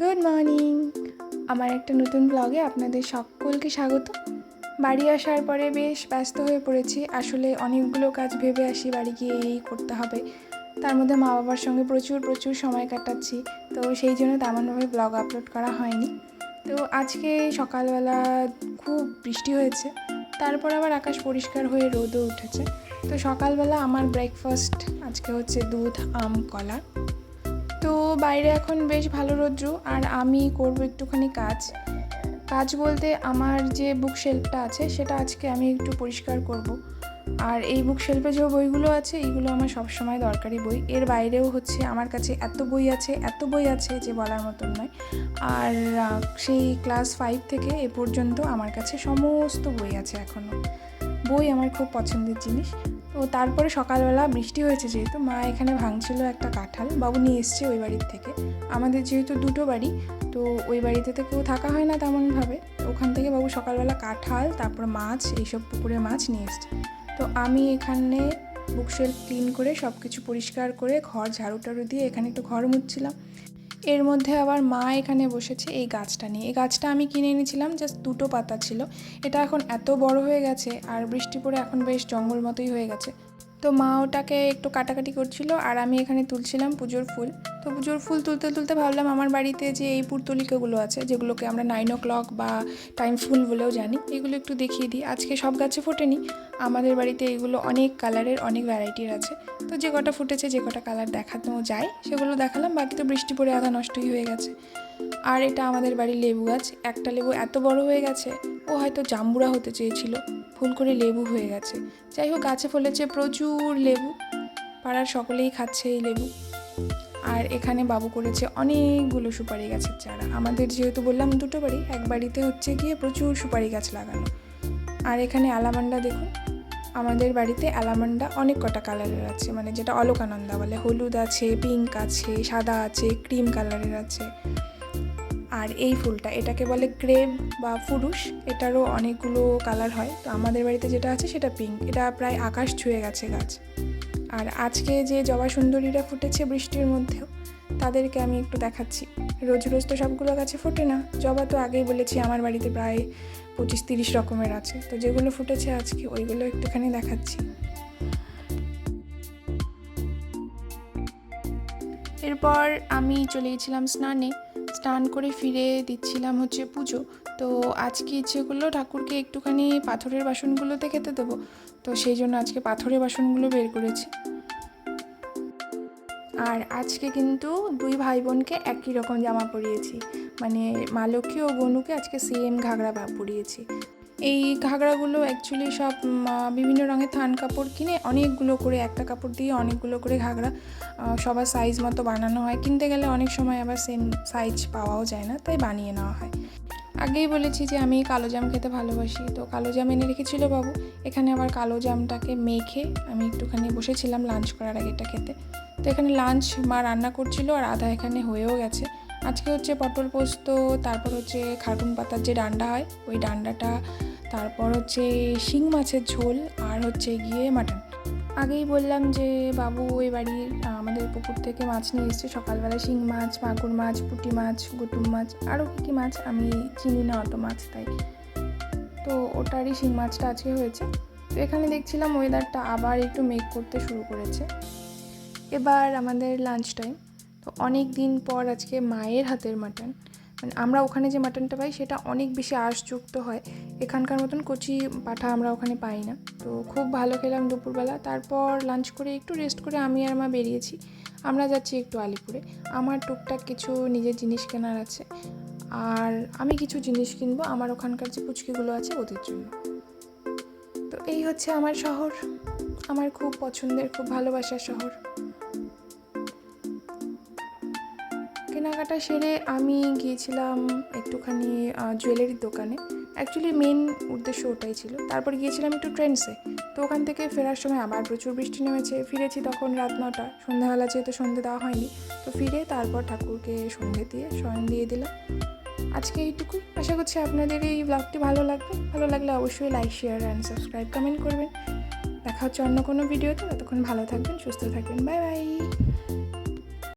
Good morning. আমার একটা নতুন ব্লগে আপনাদের সকলকে স্বাগত। বাড়ি আসার পরে বেশ ব্যস্ত হয়ে পড়েছি। আসলে অনেকগুলো কাজ ভেবে আসি বাড়ি গিয়ে এই করতে হবে। তার মধ্যে মা বাবার সঙ্গে প্রচুর প্রচুর সময় কাটাচ্ছি। তো সেই জন্য তেমনভাবে ব্লগ আপলোড করা হয়নি। তো আজকে সকালবেলা খুব বৃষ্টি হয়েছে। তারপর আবার আকাশ পরিষ্কার হয়ে রোদও উঠেছে। তো সকালবেলা আমার ব্রেকফাস্ট আজকে হচ্ছে দুধ, আম, কলা। তো বাইরে এখন বেশ ভালো রৌদ্র, আর আমি করব একটুখানি কাজ। কাজ বলতে আমার যে বুক শেলফটা আছে, সেটা আজকে আমি একটু পরিষ্কার করব। আর এই বুক শেলফে যে বইগুলো আছে, এইগুলো আমার সবসময় দরকারি বই। এর বাইরেও হচ্ছে আমার কাছে এত বই আছে, এত বই আছে যে বলার মতন নয়। আর সেই ক্লাস ফাইভ থেকে এ পর্যন্ত আমার কাছে সমস্ত বই আছে এখনও বই আমার খুব পছন্দের জিনিস। তো তারপরে সকালবেলা বৃষ্টি হয়েছে যেহেতু, মা এখানে ভাঙছিল একটা কাঁঠাল। বাবু নিয়ে এসছে ওই বাড়ির থেকে। আমাদের যেহেতু দুটো বাড়ি, তো ওই বাড়িতে তো কেউ থাকা হয় না তেমনভাবে। ওখান থেকে বাবু সকালবেলা কাঁঠাল, তারপর মাছ, এইসব পুকুরে মাছ নিয়ে এসছে। তো আমি এখানে বুকশেলফ ক্লিন করে সব কিছু পরিষ্কার করে ঘর ঝাড়ু টাড়ু দিয়ে এখানে একটু ঘর মুছছিলাম। এর মধ্যে আবার মা এখানে বসেছে এই গাছটা নিয়ে। এই গাছটা আমি কিনে এনেছিলাম জাস্ট দুটো পাতা ছিল। এটা এখন এত বড় হয়ে গেছে আর বৃষ্টি পড়ে এখন বেশ জঙ্গল মতোই হয়ে গেছে। তো মা ওটাকে একটু কাটাকাটি করছিল আর আমি এখানে তুলছিলাম পুজোর ফুল। তো পুজোর ফুল তুলতে তুলতে ভাবলাম আমার বাড়িতে যে এই পুরতলিকাগুলো আছে, যেগুলোকে আমরা নাইন ও ক্লক বা টাইম ফুল বলেও জানি, এগুলো একটু দেখিয়ে দিই। আজকে সব গাছে ফোটেনি, আমাদের বাড়িতে এগুলো অনেক কালারের অনেক ভ্যারাইটির আছে। তো যে কটা ফুটেছে, যে কটা কালার দেখানো যায়, সেগুলো দেখালাম, বাকি তো বৃষ্টি পড়ে, আধা নষ্টই হয়ে গেছে। আর এটা আমাদের বাড়ির লেবু গাছ, একটা লেবু এত বড় হয়ে গেছে, ও হয়তো জাম্বুরা হতে চেয়েছিল ফুল করে লেবু হয়ে গেছে। যাই হোক, গাছে ফলেছে প্রচুর লেবু, পাড়ার সকলেই খাচ্ছে এই লেবু। আর এখানে বাবু করেছে অনেকগুলো সুপারি গাছের চারা। আমাদের যেহেতু বললাম দুটো বাড়ি, এক বাড়িতে হচ্ছে গিয়ে প্রচুর সুপারি গাছ লাগানো। আর এখানে অ্যালামান্ডা দেখুন, আমাদের বাড়িতে অ্যালামান্ডা অনেক কটা কালারের আছে মানে যেটা অলকানন্দা বলে। হলুদ আছে, পিঙ্ক আছে, সাদা আছে, ক্রিম কালারের আছে। আর এই ফুলটা, এটাকে বলে ক্রেব বা ফুরুষ, এটারও অনেকগুলো কালার হয়। তো আমাদের বাড়িতে যেটা আছে সেটা পিঙ্ক, এটা প্রায় আকাশ ছুঁয়ে গেছে গাছ। আর আজকে যে জবা সুন্দরীরা ফুটেছে বৃষ্টির মধ্যেও, তাদেরকে আমি একটু দেখাচ্ছি। রোজ রোজ তো সবগুলো গাছে ফোটে না। জবা তো আগেই বলেছি আমার বাড়িতে প্রায় পঁচিশ তিরিশ রকমের আছে। তো যেগুলো ফুটেছে আজকে, ওইগুলো একটুখানি দেখাচ্ছি। এরপর আমি চলে গেছিলাম স্নানে। স্নান করে ফিরে দিচ্ছিলাম হচ্ছে পুজো। তো আজকে ইচ্ছেগুলো ঠাকুরকে একটুখানি পাথরের বাসনগুলোতে খেতে দেবো। তো সেই জন্য আজকে পাথরের বাসনগুলো বের করেছি। আর আজকে কিন্তু দুই ভাই বোনকে একই রকম জামা পরিয়েছি। মানে মালকী ও গনুকে আজকে সেম ঘাগরা পরিয়েছি। এই ঘাগরাগুলো অ্যাকচুয়ালি সব বিভিন্ন রঙের থান কাপড় কিনে অনেকগুলো করে একটা কাপড় দিয়ে অনেকগুলো করে ঘাগরা সবার সাইজ মতো বানানো হয়। কিনতে গেলে অনেক সময় আবার সেম সাইজ পাওয়াও যায় না, তাই বানিয়ে নেওয়া হয়। আগেই বলেছি যে আমি কালো জাম খেতে ভালোবাসি, তো কালো জাম এনে রেখেছিল বাবু। এখানে আবার কালো জামটাকে মেখে আমি একটুখানি বসেছিলাম লাঞ্চ করার আগে এটা খেতে। তো এখানে লাঞ্চ মা রান্না করছিল আর আধা এখানে হয়েও গেছে। আজকে হচ্ছে পটল পোস্ত, তারপর হচ্ছে খারকুন পাতার যে ডান্ডা হয়, ওই ডান্ডাটা তারপর হচ্ছে শিং মাছের ঝোল আর হচ্ছে গিয়ে মাটন। আগেই বললাম যে, বাবু, ওই বাড়ির আমাদের পুকুর থেকে মাছ নিয়ে এসছে। সকালবেলা শিং মাছ, মাগুর মাছ, পুঁটি মাছ, গুতুম মাছ আরও কী কী মাছ? আমি চিনি না অত মাছ, তাই। তো ওটারই শিং মাছটা আজকে হয়েছে। তো এখানে দেখছিলাম ওয়েদারটা আবার একটু মেক করতে শুরু করেছে। এবার আমাদের লাঞ্চ টাইম তো অনেক দিন পর আজকে মায়ের হাতের মাটন আমরা ওখানে যে মাটনটা পাই, সেটা অনেক বেশি আঁশযুক্ত হয়। এখানকার মতন কচি পাঠা আমরা ওখানে পাই না। তো খুব ভালো খেলাম দুপুরবেলা। তারপর লাঞ্চ করে একটু রেস্ট করে আমি আর মা বেরিয়েছি। আমরা যাচ্ছি একটু আলিপুরে। আমার টুকটাক কিছু নিজের জিনিস কেনার আছে। আর আমি কিছু জিনিস কিনবো আমার ওখানকার যে পুচকিগুলো আছে ওদের জন্য। তো এই হচ্ছে আমার শহর। আমার খুব পছন্দের, খুব ভালোবাসার শহর। কেনাকাটা সেরে আমি গিয়েছিলাম একটুখানি জুয়েলারির দোকানে। অ্যাকচুয়ালি মেন উদ্দেশ্য ওটাই ছিল। তারপর গিয়েছিলাম একটু ট্রেন্ডসে তো ওখান থেকে ফেরার সময় আবার প্রচুর বৃষ্টি নেমেছে। ফিরেছি তখন রাত নটা। সন্ধ্যাবেলা যেহেতু সন্ধে দেওয়া হয়নি, তো ফিরে তারপর ঠাকুরকে সন্ধে দিয়ে শয়ন দিয়ে দিলাম। আজকে এইটুকুই আশা করছি আপনাদের এই ব্লগটি ভালো লাগবে। ভালো লাগলে অবশ্যই like share and subscribe comment করবেন। দেখা হচ্ছে অন্য কোনো ভিডিওতে ততক্ষণ ভালো থাকবেন, সুস্থ থাকবেন। Bye bye